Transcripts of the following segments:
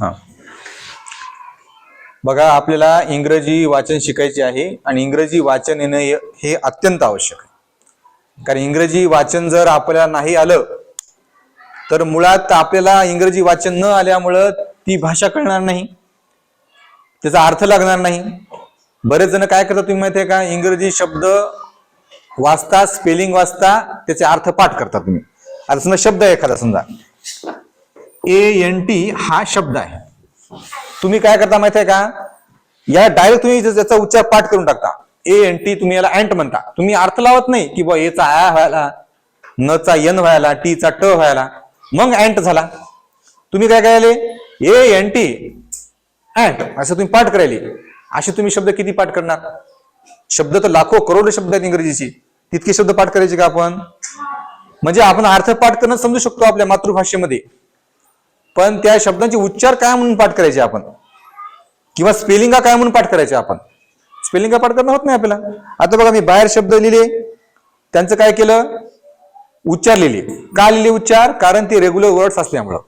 हा. बघा आपल्याला इंग्रजी वाचन शिकायचे आहे आणि इंग्रजी वाचन येणं हे- अत्यंत आवश्यक आहे. कारण इंग्रजी वाचन जर आपल्याला नाही आलं तर मुळात आपल्याला इंग्रजी वाचन न आल्यामुळं ती भाषा कळणार नाही. त्याचा अर्थ लागणार नाही. बरेच जण काय करतात तुम्ही माहिती आहे का? इंग्रजी शब्द वाचता स्पेलिंग वाचता त्याचे अर्थ पाठ करता तुम्ही. आता समजा शब्द एखादा समजा. ए एन टी हा शब्द आहे. तुम्ही काय करता माहिती आहे का? या डायरेक्ट तुम्ही त्याचा उच्चार पाठ करून टाकता. ए एन टी तुम्ही याला अँट म्हणता. तुम्ही अर्थ लावत नाही की बा एचा आय व्हायला न चा एन व्हायला टी चा ट व्हायला. मग अँट झाला. तुम्ही काय करायले? ए एन टी अँट असं तुम्ही पाठ करायले. असे तुम्ही शब्द किती पाठ करणार? शब्द तर लाखो करोडो शब्द आहेत इंग्रजीची. तितके शब्द पाठ करायचे का आपण? म्हणजे आपण अर्थ पाठ करणं समजू शकतो आपल्या मातृभाषेमध्ये. पण त्या शब्दांचे उच्चार काय म्हणून पाठ करायचे आपण? किंवा स्पेलिंगा काय म्हणून पाठ करायचे आपण? स्पेलिंगा पाठ करणं होत नाही आपल्याला. आता बघा मी बाहेर शब्द लिहिले. त्यांचं काय केलं? उच्चार लिहिले. का लिहिले उच्चार? कारण ते रेग्युलर वर्ड्स असल्यामुळं.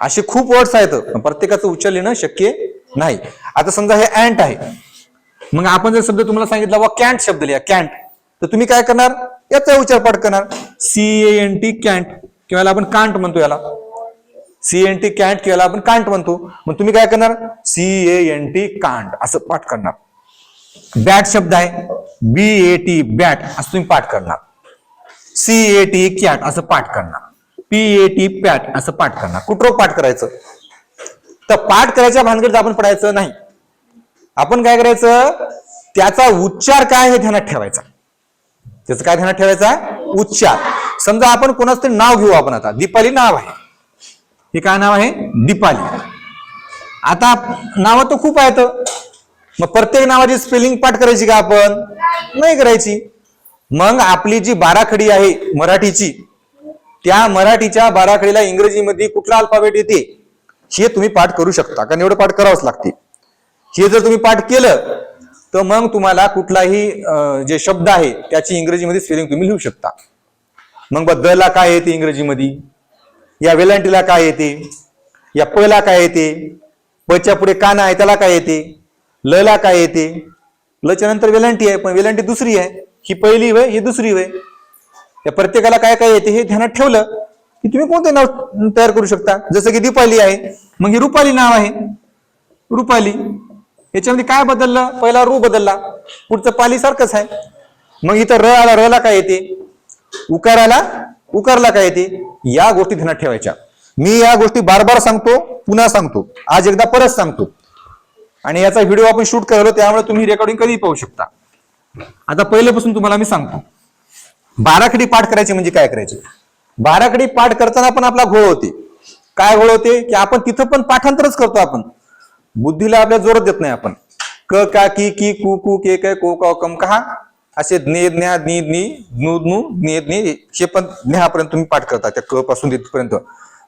असे खूप वर्ड्स आहेत. पण प्रत्येकाचं उच्चार लिहिणं शक्य नाही. आता समजा हे अँट आहे. मग आपण जर शब्द तुम्हाला सांगितला वा कॅन्ट शब्द लिहा. कॅन्ट तर तुम्ही काय करणार? याचा उच्चार पाठ करणार. C A N T can't किंवा याला आपण कांट म्हणतो याला. सी एन टी कॅन्ट केला आपण कांट म्हणतो. मग तुम्ही काय करणार? C A N T can't असं पाठ करणार. बॅट शब्द आहे. बी ए टी बॅट असं तुम्ही पाठ करणार. सी ए टी कॅट असं पाठ करणार. पी ए टी पॅट असं पाठ करणार. कुठं पाठ करायचं? तर पाठ करायच्या भानगडीत आपण पडायचं नाही. आपण काय करायचं? त्याचा उच्चार काय हे ध्यानात ठेवायचा. त्याचं काय ध्यानात ठेवायचा? उच्चार. समजा आपण कोणाचं तरी नाव घेऊ आपण आता. दीपाली नाव आहे. हे काय नाव आहे? दीपाली. आता नावं तर खूप आहेत. मग प्रत्येक नावाची स्पेलिंग पाठ करायची का आपण? नाही करायची. मग आपली जी बाराखडी आहे मराठीची त्या मराठीच्या बाराखडीला इंग्रजीमध्ये कुठला अल्फाबेट येते? हे तुम्ही पाठ करू शकता. कारण एवढं पाठ करावंच लागते. हे जर तुम्ही पाठ केलं तर मग तुम्हाला कुठलाही जे शब्द आहे त्याची इंग्रजीमध्ये स्पेलिंग तुम्ही लिहू शकता. मग बद्दलला काय येते इंग्रजीमध्ये? या वेलांटीला काय येते? या पला काय येते? पच्या पुढे काना आहे त्याला काय येते? लला काय येते? लच्या नंतर वेलांटी आहे पण वेलांटी दुसरी आहे. ही पहिली वय ही दुसरी वय. या प्रत्येकाला काय काय येते हे ध्यानात ठेवलं की तुम्ही कोणते नाव तयार करू शकता? जसं की दीपाली आहे मग ही रुपाली नाव आहे. रुपाली याच्यामध्ये काय बदललं? पहिला रू बदलला. पुढचं पाली सारखंच आहे. मग इथं र आला र ला काय येते? उकाराला उकारला काय येते या गोष्टी ध्यानात ठेवायच्या. मी या गोष्टी बार बार सांगतो पुन्हा सांगतो आज एकदा परत सांगतो. आणि याचा व्हिडिओ आपण शूट करलो त्यामुळे तुम्ही रेकॉर्डिंग कधी पाहू शकता. आता पहिल्यापासून तुम्हाला मी सांगतो. बाराखडी पाठ करायची म्हणजे काय करायचे? बाराखडी पाठ करताना पण आपला घोळ होते. काय घोळ होते? की आपण तिथं पण पाठांतरच करतो आपण. बुद्धीला आपल्या जोरच देत नाही आपण. क का की की कु कु के के को का कम कहा. असे ज्ञे ज्ञा नी नी नु नु ज्ञे ज्ञे हे पण ज्ञापर्यंत तुम्ही पाठ करता त्या क पासून तिथपर्यंत.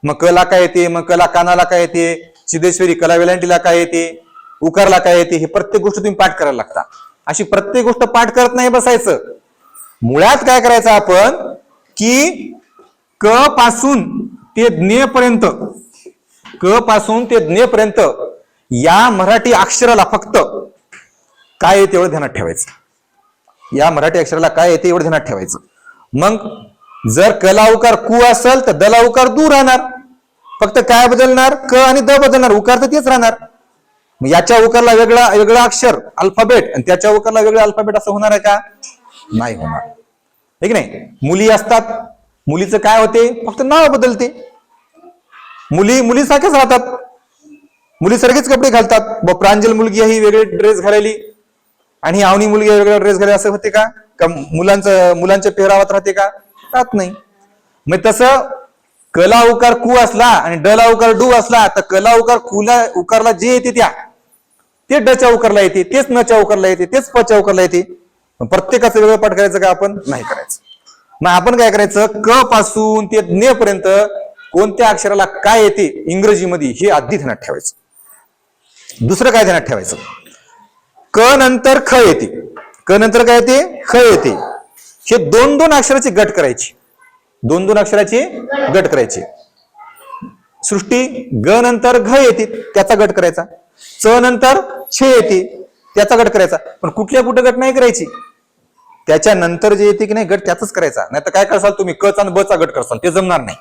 मग कला काय येते? मग कला कानाला काय येते? सिद्धेश्वरी कला वेलांटीला काय येते? उकारला काय येते? हे प्रत्येक गोष्ट तुम्ही पाठ करायला लागता. अशी प्रत्येक गोष्ट पाठ करत नाही बसायचं. मुळात काय करायचं आपण? की क पासून ते ज्ञेपर्यंत क पासून ते ज्ञेपर्यंत या मराठी अक्षराला फक्त काय येते एवढं ध्यानात ठेवायचं. या मराठी अक्षराला काय येते एवढं ध्यानात ठेवायचं. मग जर कला उकार कु असेल तर दलाउकार दू राहणार. फक्त काय बदलणार? क आणि द बदलणार. उकार तर तेच राहणार. मग याच्या उकारला वेगळा वेगळा अक्षर अल्फाबेट आणि त्याच्या उकारला वेगळा अल्फाबेट असं होणार आहे का? नाही होणार. ठीक नाही? मुली असतात. मुलीचं काय होते? फक्त नाव बदलते. मुली मुलीसारख्याच राहतात. मुली सारखेच कपडे घालतात. व प्रांजल मुलगी ही वेगळे ड्रेस घालायली. आणि आवनी मुलगी वेगळा ड्रेस घाले असं होते का? का मुलांचं मुलांच्या पेहरावात राहते का? राहत नाही. मग तसं कला उकार कु असला आणि डला उकार डू असला तर कला उकार कुला उकारला जे येते त्या. ते डच्या उकारला येते तेच नच्या उकारला येते तेच पच्या उकारला येते. प्रत्येकाचं वेगळं पाठ करायचं का आपण? नाही करायचं. मग आपण काय करायचं? क पासून ते ज्ञ पर्यंत कोणत्या अक्षराला काय येते इंग्रजीमध्ये हे आधी ध्यानात ठेवायचं. दुसरं काय ध्यानात ठेवायचं? क नंतर ख येते. क नंतर काय येते? ख येते. हे दोन दोन अक्षराची गट करायची. दोन दोन अक्षराची गट करायची. सृष्टी ग नंतर घ येते त्याचा गट करायचा. च नंतर छे येते त्याचा गट करायचा. पण कुठल्या कुठे गट नाही करायची? त्याच्यानंतर जे येते की नाही गट त्याचाच करायचा. नाही तर काय करसाल तुम्ही? क चा आणि ब चा गट करसाल. ते जमणार नाही.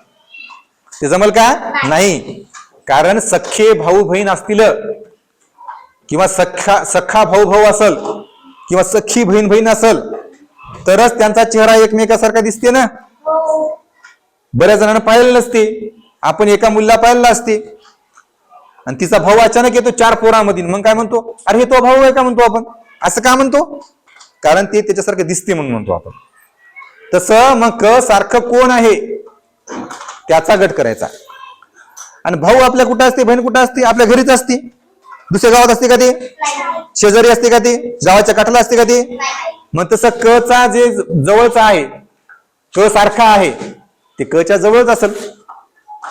ते जमल का? नाही. कारण सख्खे भाऊ बहीण असतील. किंवा सख्खा सख्खा भाऊ भाऊ असल किंवा सख्खी बहीण बहीण असल तरच त्यांचा चेहरा एकमेकासारखा दिसते ना? बऱ्याच जणांना पाहिलेलं नसते. आपण एका मुलीला पाहिलेला असते. आणि तिचा भाऊ अचानक येतो चार पोरामध्ये मग काय म्हणतो? अरे हे तो भाऊ आहे का? म्हणतो आपण. असं का? म्हणतो. कारण ते त्याच्यासारखं दिसते म्हणून म्हणतो आपण. तसं मग क सारखं कोण आहे? त्याचा गट करायचा. आणि भाऊ आपल्या कुठं असते? बहीण कुठं असते? आपल्या घरीच असते. दुसऱ्या गावात असते का ती? शेजारी असते का ते? गावाच्या काठाला असते का ती? मग तसं क चा जे जवळचा आहे क सारखा आहे ते क च्या जवळच असेल.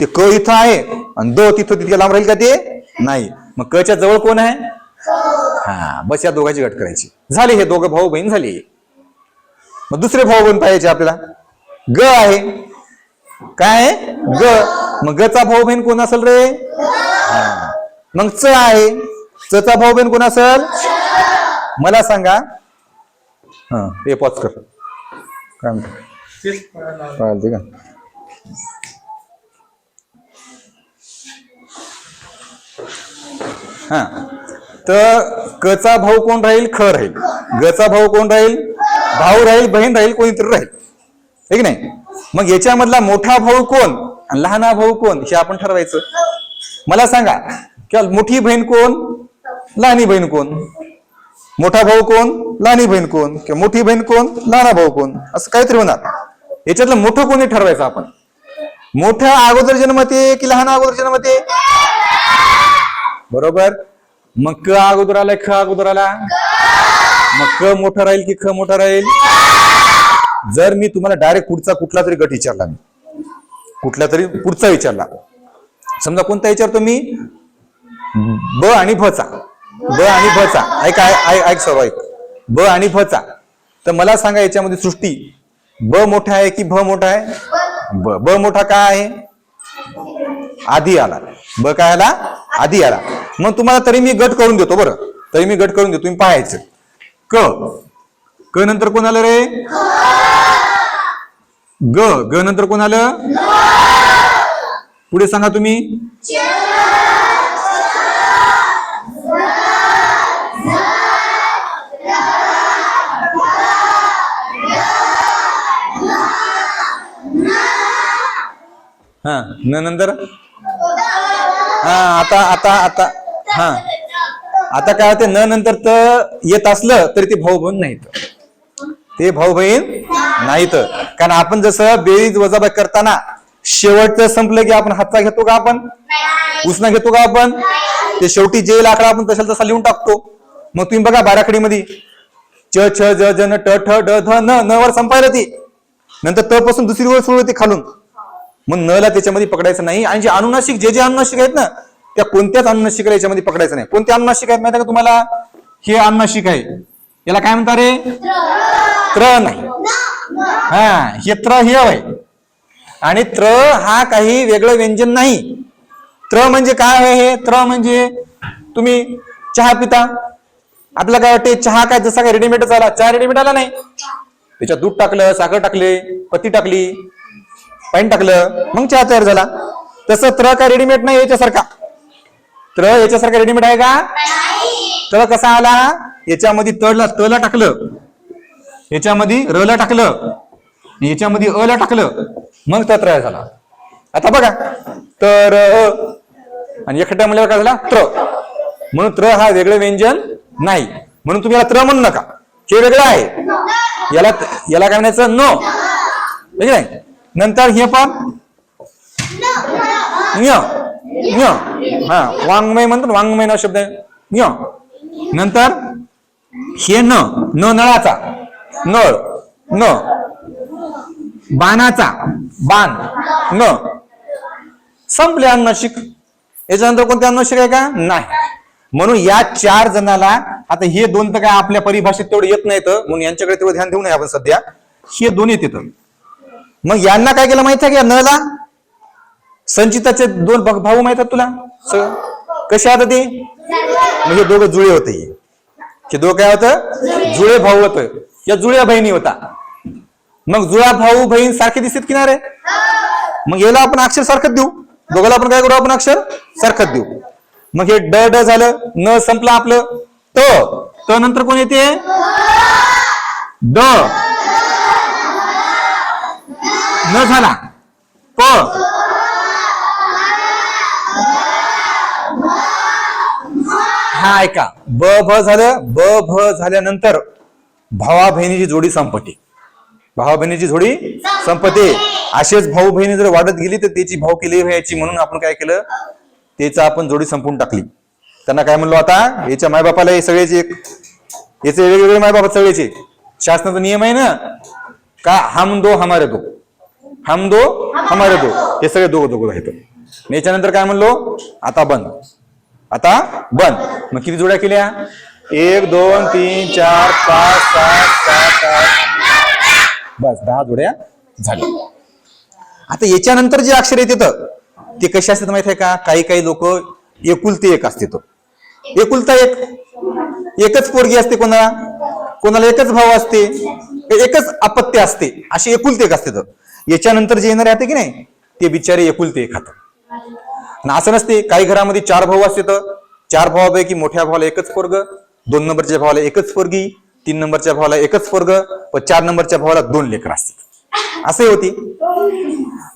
ते क इथं आहे आणि द तिथं तितक्या लांब राहील का ते? नाही. मग क च्या जवळ कोण आहे? हा बस या दोघांची गट करायची. झाले हे दोघं भाऊ बहीण झाली. मग दुसरे भाऊ बहीण पाहिजे आपल्याला? ग आहे. काय आहे? ग. मग ग चा भाऊ बहीण कोण असेल रे? हा. मग च आहे. चचा भाऊ बहीण कोण असेल मला सांगा. हा हे पॉच कर. काय म्हणतो? का? हा तर कचा भाऊ कोण राहील? ख राहील. गचा भाऊ कोण राहील? भाऊ राहील बहीण राहील कोणीतरी राहील. हे की नाही? मग याच्यामधला मोठा भाऊ कोण आणि लहाना भाऊ कोण हे आपण ठरवायचं. मला सांगा किंवा मोठी बहीण कोण? लहानी बहीण कोण? मोठा भाऊ कोण? लहानी बहीण कोण? किंवा मोठी बहीण कोण? लहाना भाऊ कोण? असं काहीतरी होणार. याच्यातलं मोठं कोणी ठरवायचं आपण? मोठ्या अगोदर जन्मते की लहान अगोदर जन्मते? बरोबर? मग क अगोदर आलाय ख अगोदर आला? मग क मोठा राहील की ख मोठा राहील? जर मी तुम्हाला डायरेक्ट पुढचा कुठला तरी गट विचारला मी. कुठला तरी पुढचा विचारला. समजा कोणता विचारतो मी? ब आणि भ चा. ब आणि भ चा. ऐक ऐक सर्व ऐक. ब आणि भ चा. तर मला सांगा याच्यामध्ये सृष्टी. ब मोठा आहे की भ मोठा आहे? ब. ब मोठा काय आहे? आधी आला. ब काय आला? आधी आला. मग तुम्हाला तरी मी गट करून देतो बरं. तरी मी गट करून देतो. तुम्ही पाहायचं. क. क नंतर कोण आलं रे? ग. ग नंतर कोण आलं? पुढे सांगा तुम्ही. हा न नंतर? हा आता आता आता हा. आता काय होते न नंतर तर येत असलं तरी ते भाऊ बहीण नाहीत. ते भाऊ बहीण नाहीत. कारण आपण जसं बेरीज वजाबाई करताना शेवटचं संपलं की आपण हातचा घेतो का आपण? उसना घेतो का आपण? ते शेवटी जे लाकडा आपण तशाला तसा लिहून टाकतो. मग तुम्ही बघा बाराखडीमध्ये. च छ ज जन न ट ठ ड ध न न वर संपायला ती. नंतर त पासून दुसरी वर सुरू होती खालून. मग न ला त्याच्यामध्ये पकडायचं नाही. आणि जे अनुनाशिक जे जे अनुनाशिक आहेत ना त्या कोणत्याच अनुनाशिकाला याच्यामध्ये पकडायचं नाही. कोणते अनुनाशिक आहेत माहिती का तुम्हाला? हे अनुनाशिक आहे. याला काय म्हणतात रे? त्र नाही. हा हे त्र हे आहे आणि त्र हा काही वेगळं व्यंजन नाही. त्र म्हणजे काय आहे हे? त्र म्हणजे तुम्ही चहा पिता. आपल्याला काय वाटते चहा काय जसा काय रेडीमेडच आला चहा रेडीमेड आला नाही. त्याच्यात दूध टाकलं साखर टाकले पत्ती टाकली पाणी टाकलं मग चहा तयार झाला. तसं त्र काय रेडीमेड नाही याच्यासारखा. त्र याच्यासारखा रेडीमेड आहे का? त्र कसा आला? याच्यामध्ये तळला तला टाकलं. याच्यामध्ये र टाकलं. याच्यामध्ये अ टाकलं. मग त्या त्रय झाला. आता बघा. तर अ. आणि एकट्या म्हणल्यावर काय झाला? त्र म्हणून त्र हा वेगळं व्यंजन नाही. म्हणून तुम्ही याला त्र म्हणू नका. हे वेगळं आहे. याला याला काय म्हणायचं? नो. म्हणजे नाही? नंतर हे पण? न्य न्य हा वाङ्मय म्हणतात वाङ्मय ना शब्द आहे. न्य नंतर? हे न न नळाचा. नळ न. बाणाचा. बाण न. संपले अनुनाशिक याच्यानंतर कोणते अनुनाशिक आहे का? नाही. म्हणून या चार जणाला आता हे दोन तर काय आपल्या परिभाषेत तेवढं येत नाहीत म्हणून यांच्याकडे तेवढं ध्यान देऊ नये आपण सध्या. हे दोन येत मग यांना काय केलं माहीत आहे का? नला संचिताचे दोन भाऊ माहीत आहेत तुला? कसे आता ते? म्हणजे दोघं जुळे होते. हे. दोघं काय होतं? जुळे भाऊ होत. या जुळ्या बहिणी होता. मग जुळा भाऊ बहीण सारखे दिसत की मग याला आपण अक्षर सारखं देऊ. दोघाला आपण काय करू? आपण अक्षर सारखं देऊ. मग हे ड ड झालं. न संपलं आपलं. त नंतर कोण येते? ड. न झाला. प. हा ऐका. ब भ झालं ब भ झाल्यानंतर भावा बहिणीची जोडी संपते. भावा बहिणीची जोडी संपते. असेच भाऊ बहिणी जर वाढत गेली तर त्याची भाऊ केली व्हायची म्हणून आपण काय केलं? त्याचा आपण जोडी संपवून टाकली. त्यांना काय म्हणलो आता? याच्या मायबापाला हे सगळ्याचे एक याचे वेगवेगळे मायबाप सगळ्याचे शासनाचा नियम आहे ना? का हम दो हमारे दो. हम दो हमारे दो. हे सगळे दोघं दोघं आहेत. आणि याच्यानंतर काय म्हणलो? आता बंद. आता बंद. मग किती जोड्या केल्या? एक दोन तीन चार पाच सात सात आठ. बस दहा जोड्या झाल्या. आता याच्यानंतर जे अक्षर येतात ते कसे असतात माहिती आहे का? काही काही लोक एकुलते एक असते तो एकुलता एक. एकच पोरगी असते कोणाला? कोणाला एकच भाव असते. एकच अपत्य असते. असे एकुलते एक असते तर याच्यानंतर जे येणारे आहे की नाही ते बिचारे एकुलते एक खातात आणि असं नसते काही घरामध्ये चार भाऊ असते तर चार भावापैकी मोठ्या भावाला एकच पोरग दोन नंबरच्या भावाला एकच पोरगी तीन नंबरच्या भावाला एकच पोरग व चार नंबरच्या भावाला दोन लेकर असतात. असे होती.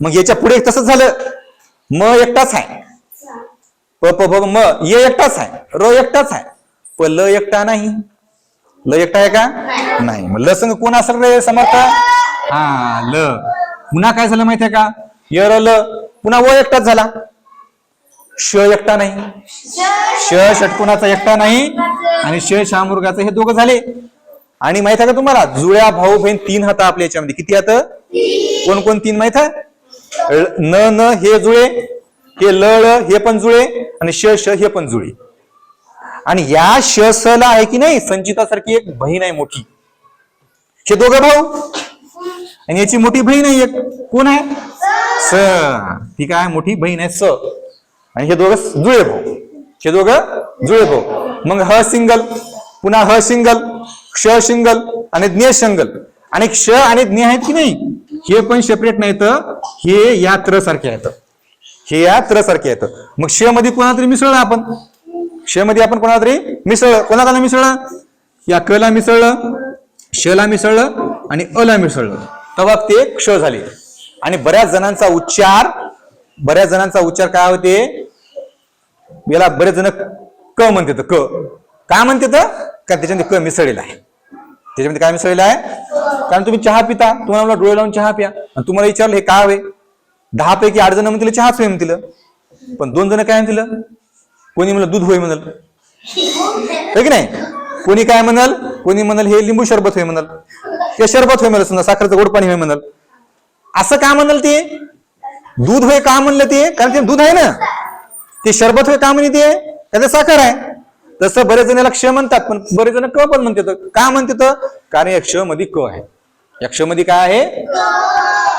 मग याच्यापुढे तसंच झालं. म एकटाच आहे. प प प म ये एकटाच आहे. र एकटाच आहे. प ल एकटा नाही. ल एकटा आहे का? नाही. मग ल संग कोण असेल रे समर्थ? हा ल. पुन्हा काय झालं माहितीये का? यर ल पुन्हा व एकटाच झाला. श एकटा नाही. श षटकोणाचा एकटा नाही आणि श शहामुर्गाचं हे दोघं झाले. आणि माहीत आहे का तुम्हाला? जुळ्या भाऊ बहीण तीन हात आपल्या याच्यामध्ये. किती हात? कोण कोण तीन माहीत आहे न न हे जुळे हे ल हे पण जुळे आणि श श हे पण जुळे. आणि या श स ला आहे की नाही? संचितासारखी एक बहीण आहे मोठी. हे दोघं भाऊ? आणि याची मोठी बहीण आहे एक. कोण आहे? स. ती काय मोठी बहीण आहे स. आणि हे दोघं जुळे भाऊ. हे दोघं जुळे भाऊ. मग ह सिंगल पुन्हा ह सिंगल क्ष सिंगल आणि ज्ञ सिंगल. आणि क्ष आणि ज्ञ आहेत की नाही? हे पण सेपरेट नाहीत हे या त्र सारखे आहेत. हे या त्र सारखे आहेत. मग श मध्ये कोणा तरी मिसळलं आपण? श मध्ये आपण कोणाला तरी मिसळलं. कोणाला मिसळलं? या क ला मिसळलं श ला मिसळलं आणि अ ला मिसळलं. तेव्हा ते क्ष झाले. आणि बऱ्याच जणांचा उच्चार बऱ्याच जणांचा उच्चार काय होते? याला बरेच जण क म्हणते क. काय म्हणते तर कारण त्याच्यामध्ये क मिसळलेला आहे. त्याच्यामध्ये काय मिसळलेलं आहे? कारण तुम्ही चहा पिता तुम्हाला डोळे लावून चहा प्या. आणि तुम्हाला विचारलं हे काय हवे? दहा पैकी आठ जण म्हणतील चहाच होय म्हणतील. पण दोन जण काय म्हणतील? कोणी म्हणलं दूध होय म्हणाल. की नाही? कोणी काय म्हणाल? कोणी म्हणाल हे लिंबू सरबत होय म्हणाल. ते शरबत होय म्हणाल समजा साखरचं गोड पाणी होय म्हणाल. असं का म्हणाल ते? दूध होय का म्हणलं ते? कारण ते दूध आहे ना. ते शरबत होय का म्हणे ते? त्याचं साखर आहे. तसं बरेच जण याला क्ष म्हणतात पण बरेच जण क पण म्हणतात. का म्हणतात? कारण या क्षमध्ये क आहे. या क्षमध्ये काय आहे?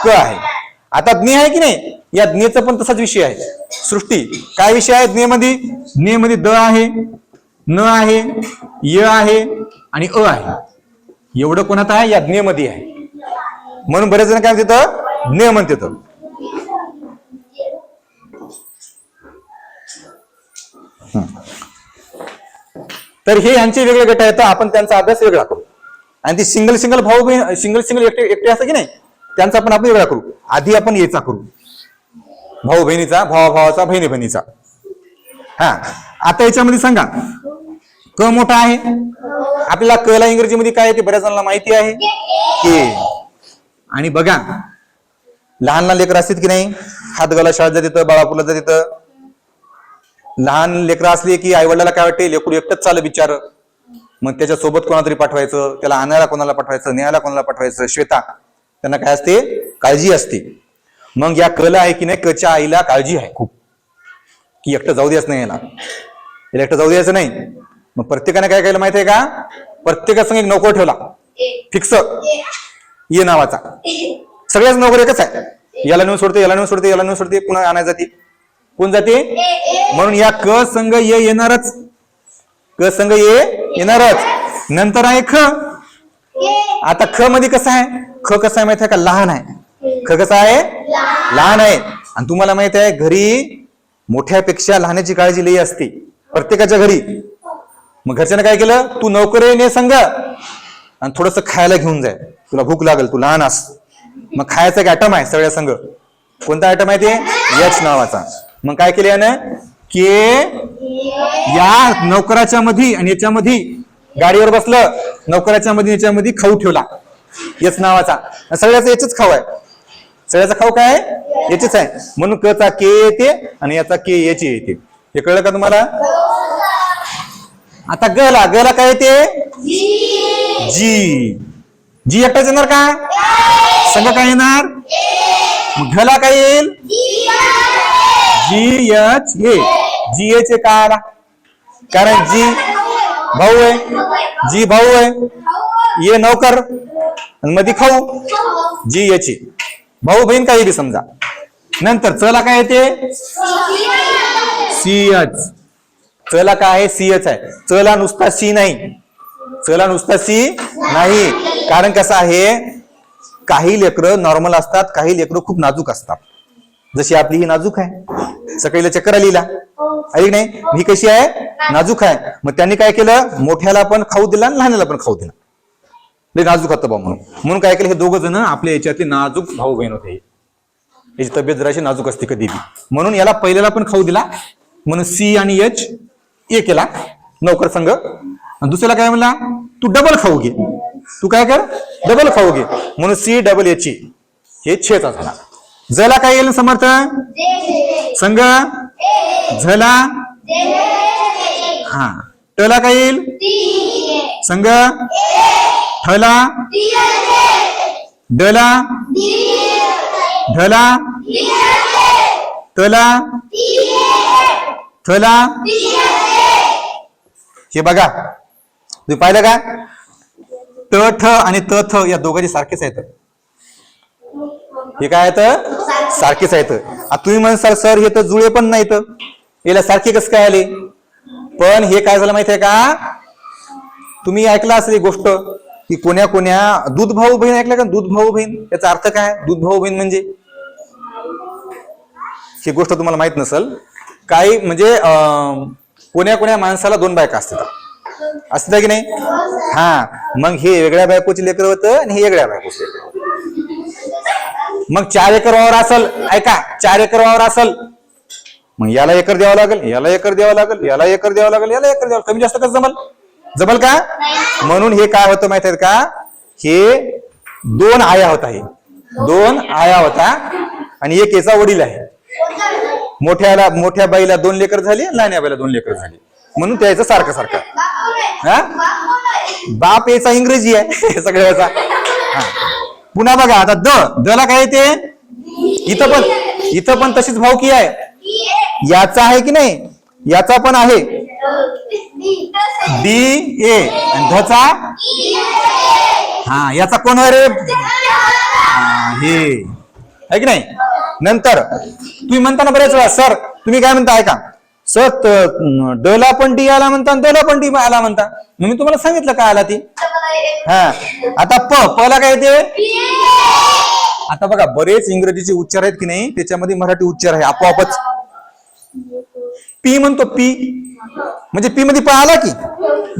क आहे. आता ज्ञे आहे की नाही? या ज्ञेचा पण तसाच विषय आहे. सृष्टी. काय विषय आहे ज्ञेमध्ये? ज्ञेमध्ये द आहे न आहे य आहे आणि अ आहे. एवढं कोणात आहे? या ज्ञेमध्ये आहे. म्हणून बरेच जण काय म्हणतात? ज्ञ म्हणतात. तर हे यांचे वेगळे गट आहेत. आपण त्यांचा अभ्यास वेगळा करू. आणि ती सिंगल सिंगल भाऊ सिंगल सिंगल एकटे एकटे असं की नाही? त्यांचा आपण आपण वेगळा करू. आधी आपण याचा करू. भाऊ बहिणीचा भावा भावाचा बहिणी बहिणीचा हा. आता याच्यामध्ये सांगा. क मोठा आहे? आपल्याला क ला इंग्रजीमध्ये काय आहे ते बऱ्याच जणांना माहिती आहे. के. आणि बघा लहान लहान लेकर असतात की नाही? हातगाला शाळेत जात येतं बाळापूरला जात येतं. लहान लेकरं असली की आई वडिलाला काय वाटते? लेकरू एकटंच चाललं बिचार. मग त्याच्या सोबत कोणाला तरी पाठवायचं त्याला आणायला कोणाला पाठवायचं न्यायला कोणाला पाठवायचं? श्वेता त्यांना काय असते? काळजी असते. मग या कला आहे की नाही? कच्या आईला काळजी आहे. खूप. की एकटं जाऊ द्यायचं नाही याला. याला एकटं जाऊ द्यायचं नाही. मग प्रत्येकाने काय केलं माहिती आहे का प्रत्येकासंग एक नोकर ठेवला. फिक्स ये नावाचा. सगळ्याच नोकर एकच आहे. याला नेऊन सोडते याला नेऊन सोडते याला नेऊन सोडते पुन्हा आणायला जाते. कोण जाते? म्हणून या क संघ ये येणारच. क संघ ये येणारच. नंतर आहे ख. आता ख मध्ये कसं आहे? ख कसं आहे माहिती आहे का? लहान आहे. ख कसं आहे? लहान. आहे. आणि तुम्हाला माहीत आहे घरी मोठ्यापेक्षा लहानाची काळजी लई असते. प्रत्येकाच्या घरी. मग घरच्यानं काय केलं? तू नोकर ने संघ आणि थोडस खायला घेऊन जाय. तुला भूक लागेल तू लहान अस मग खायचा एक ऍटम आहे सगळ्या संघ कोणता ऍटम आहे ते? यच नावाचा. मग काय केलं यानं? के या नोकराच्या मध्ये आणि याच्यामध्ये गाडीवर बसलं. नोकराच्या मध्ये याच्यामध्ये खाऊ ठेवला. यच नावाचा. सगळ्याचा याच खाऊ आहे. सगळ्याचा खाऊ काय? आहे? याचेच आहे. म्हणून कचा के येते आणि याचा के याची येते. हे कळलं का तुम्हाला? आता गला गला काय येते? जी. जी. एकटाच येणार का? संघ काय येणार? मग घला काय येईल? जी H A G H A का? आला कारण जी भाऊ आहे. जी भाऊ आहे. ये नौकर. मध्ये खाऊ. जी याची भाऊ बहीण काही बी समजा. नंतर चला काय येते? सी एच चला काय आहे? सी एच आहे. चला नुसता सी नाही. चला नुसता सी नाही. कारण कसं आहे? काही लेकरं नॉर्मल असतात काही लेकरं खूप नाजूक असतात. जशी आपली ही नाजूक आहे. सकाळीला चक्कर आलीला आहे नाही? ही कशी आहे? नाजूक आहे. मग त्यांनी काय केलं? मोठ्याला पण खाऊ दिला आणि लहानाला पण खाऊ दिला. नाजूक होतं बा म्हणून. म्हणून काय केलं? हे दोघं जण आपल्या याच्यातले नाजूक भाऊ बहीण होते. याची तब्येत जराशी नाजूक असते कधी म्हणून याला पहिल्याला पण खाऊ दिला. म्हणून सी आणि एच ए केला नौकर संघ. आणि दुसऱ्याला काय म्हणला? तू डबल खाऊ घे. तू काय कर? डबल खाऊ घे. म्हणून सी डबल एच हे छेचा झाला. जला काय येईल समर्थ? संघ? झला? हा. टला काय येईल? संघ? ठला? डला? ढला? तला? थला? हे बघा. तुम्ही पाहिलं का? ट ठ आणि त थ या दोघांची सारखेच आहेत. हे काय येतं सारखेच आहेत. तुम्ही म्हणसाल सर हे तर जुळे पण नाहीत. याला सारखे कसं काय आले? पण हे काय झालं माहितीये का? तुम्ही ऐकलं असेल गोष्ट की कोण्या कोण्या दूध भाऊ बहीण ऐकलं का? दूध भाऊ बहीण. याचा अर्थ काय? दूध भाऊ बहीण म्हणजे? ही गोष्ट तुम्हाला माहीत नसल. काही म्हणजे कोण्या कोण्या माणसाला दोन बायका असतात. असतात की नाही? हा. मग हे वेगळ्या बायकोचे लेकर होतं आणि हे वेगळ्या बायकोचे होतं. मग चार एकर वावर असल ऐका चार एकर वावर असल मग याला एकर द्यावं लागेल याला एकर द्यावं लागेल याला एकर द्यावं लागेल याला एकर द्यावं कमी जास्त कसं जमल? जमल का? म्हणून हे काय होतं माहीत का? हे दोन आया होता हे. दोन आया होता आणि एक याचा वडील आहे. मोठ्याला मोठ्या बाईला दोन लेकर झाली लहान्या बाईला दोन लेकर झाली. म्हणून त्याचं सारखं सारखं. हा? बाप याचा इंग्रजी आहे. सगळ्याचा हा. पुन्हा बघा आता द. दला काय येते? इथं पण इथं पण तशीच भावकी आहे. याचा आहे की नाही? याचा पण आहे. D A. आणि धचा? हा याचा कोण आहे रे? हे. आहे की नाही? नंतर तुम्ही म्हणताना बरेच बऱ्याच वेळा सर तुम्ही काय म्हणता? ऐका. सर त- डला पण डी आला म्हणता आणि दला पण डी आला म्हणता. मग मी तुम्हाला सांगितलं काय आला ती? हा. आता प प ला काय येते? आता बघा बरेच इंग्रजीचे उच्चार आहेत की नाही त्याच्यामध्ये मराठी उच्चार आहे आपोआपच. पी म्हणतो पी. म्हणजे पी मध्ये प आला की?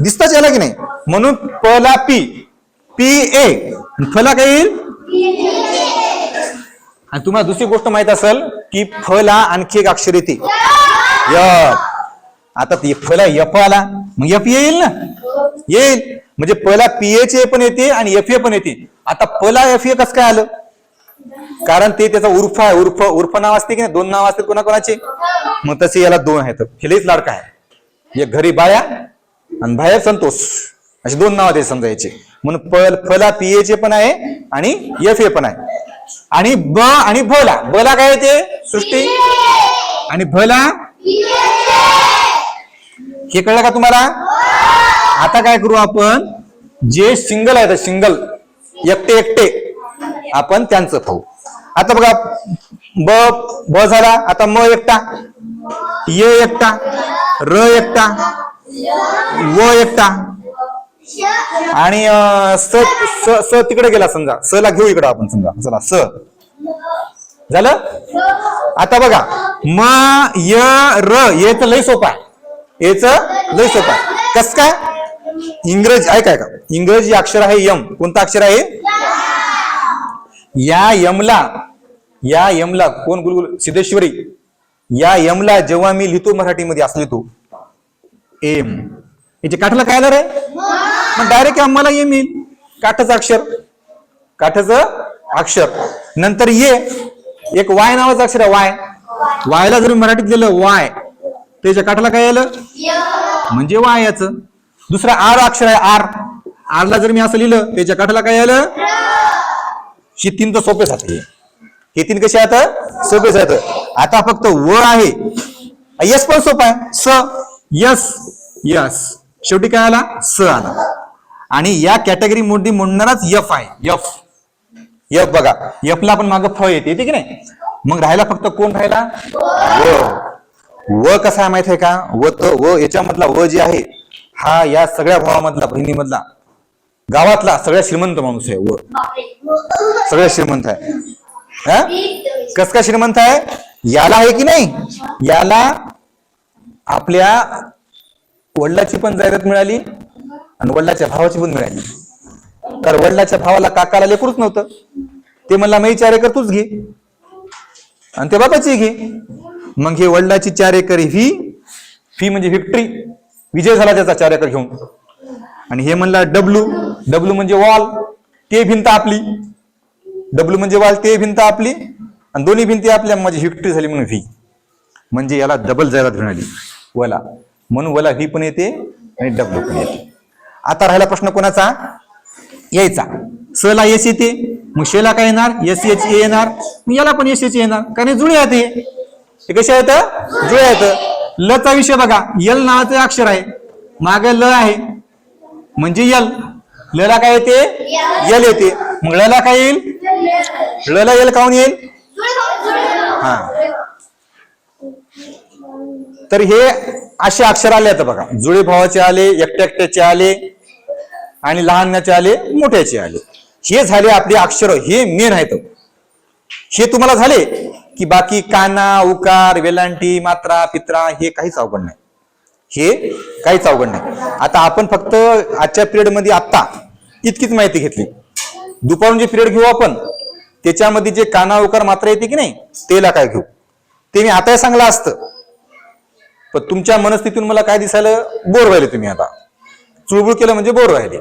दिसताच आला की नाही? म्हणून प ला पी. P A. फला काय येईल? आणि तुम्हाला दुसरी गोष्ट माहीत असेल की फला आणखी एक अक्षर येते य. आता ती फला यफ आला मग यफ येईल ना? येईल. म्हणजे पला पीएच पण येते आणि एफ ए पण येते. आता पला एफ ए कसं काय आलं? कारण ते त्याचा उर्फ आहे. उर्फ उर्फ नाव असते की नाही? दोन नाव असते कोणाकोणाचे? मग तसे याला दोन आहेत. हे लाडका आहे. एक घरी बाया आणि बाहेर संतोष. असे दोन नाव ते समजायचे. म्हणून पल फला पीएचे पण आहे आणि एफ ए पण आहे. आणि ब आणि भला. बला काय येते सृष्टी? आणि भला? हे कळलं का तुम्हाला? आता काय करू आपण? जे सिंगल आहेत सिंगल एकटे एकटे. आपण त्यांचं खाऊ आता बघा ब ब झाला. आता म एकटा. ये एकटा. र एकटा. व एकटा. आणि स स स तिकडे गेला समजा. स ला घेऊ इकडं आपण समजा. चला स. झालं? आता बघा. म य र येच लय सोपा आहे. येच लय सोपा आहे. कस काय? इंग्रजी ऐकाय का इंग्रजी अक्षर आहे यम. कोणतं अक्षर आहे या यमला या यमला कोण? गुलगुल सिद्धेश्वरी. या यमला जेव्हा मी लिहितो मराठीमध्ये असं लिहितो. एम. याच्या काठाला काय झालं रे? मग डायरेक्ट आम्हाला एम येईल काठाचं अक्षर. काठाचं अक्षर. नंतर ये. एक वाय नावाचं अक्षर आहे वाय. वायला जर मराठीत लिहिलं वाय त्याच्या काठाला काय आलं? म्हणजे वाय याचं दुसरा आर अक्षर आहे आर. आरला जर मी असं लिहिलं त्याच्या काठाला काय आलं? हे तीन तर सोपेच आहेत हे. हे तीन कसे आहेत? सोपेच आहेत. आता फक्त व आहे. यस पण सोपा आहे. स यस यस. शेवटी काय आला? स आला. आणि या कॅटेगरी मध्ये म्हणणाराच यफ आहे. यफ यफ बघा. यफला आपण मागं फ येते की नाही? मग राहायला फक्त कोण राहिला व. व कसा आहे माहीत आहे का? व तो व याच्यामधला व जे आहे हा या सगळ्या भावामधला बहिणीमधला गावातला सगळ्या श्रीमंत माणूस आहे व. सगळ्या श्रीमंत आहे. हा? कस काय श्रीमंत आहे? याला आहे की नाही? याला आपल्या वडिलाची पण जाहिरात मिळाली. आणि वडिलाच्या भावाची पण मिळाली. तर वडिलाच्या भावाला काकाला लेकरूच नव्हतं. ते म्हणला मी चार एकर तूच घे. आणि ते बापाची घे. मग हे वडिलाची चार एकर ही फी म्हणजे व्हिक्टरी विजय झाला त्याचा चार एकर घेऊन. आणि हे म्हणला डब्ल्यू डब्ल्यू म्हणजे वॉल ते भिंत आपली. डब्ल्यू म्हणजे वॉल ते भिंत आपली. आणि दोन्ही भिंती आपल्या म्हणजे माझी व्हिक्टरी झाली म्हणून व्ही म्हणजे याला डबल जाहिरात मिळाली. वला. म्हणून वला व्ही पण येते आणि डब्ल्यू पण येते. आता राहिला प्रश्न कोणाचा? यायचा. स ला एस येते मग शेला काय येणार? एस एच ए येणार. मग याला पण एस एच येणार. कारण जुळे आहेत हे. हे कसे आहेत? जुळे आहेत. लचा विषय बघा. यल नावाचं अक्षर आहे. माग ल आहे. म्हणजे यल ल ला काय येते? यल येते. मग ल ला काय येईल? ल ला यल काऊन येईल? हा. तर हे असे अक्षर आले आता बघा. जुळे भावाचे आले एकट्या एकट्याचे आले आणि लहानाचे आले मोठ्याचे आले. हे झाले आपले अक्षर हे मेन आहेत. हे तुम्हाला झाले की बाकी काना उकार वेलांटी मात्रा पित्रा हे काहीच अवघड नाही. हे काहीच अवघड नाही. आता आपण फक्त आजच्या पिरियडमध्ये आत्ता इतकीच माहिती घेतली. दुपारून जे पिरियड घेऊ आपण त्याच्यामध्ये जे काना उकार मात्रा येते की नाही तेला काय घेऊ? ते मी आता सांगलं असतं. पण तुमच्या मनस्थितीतून मला काय दिसायला बोर व्हायला तुम्ही आता. चुळबुळ केलं म्हणजे बोर राहिले.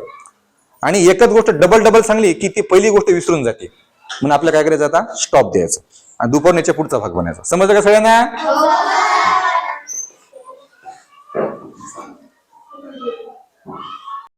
आणि एकच गोष्ट डबल डबल सांगली की ती पहिली गोष्ट विसरून जाते. म्हणून आपल्याला काय करायचं आता? स्टॉप द्यायचं. आणि दुपारण्याच्या पुढचा भाग बनायचा. समजलं का सगळ्यांना? हो.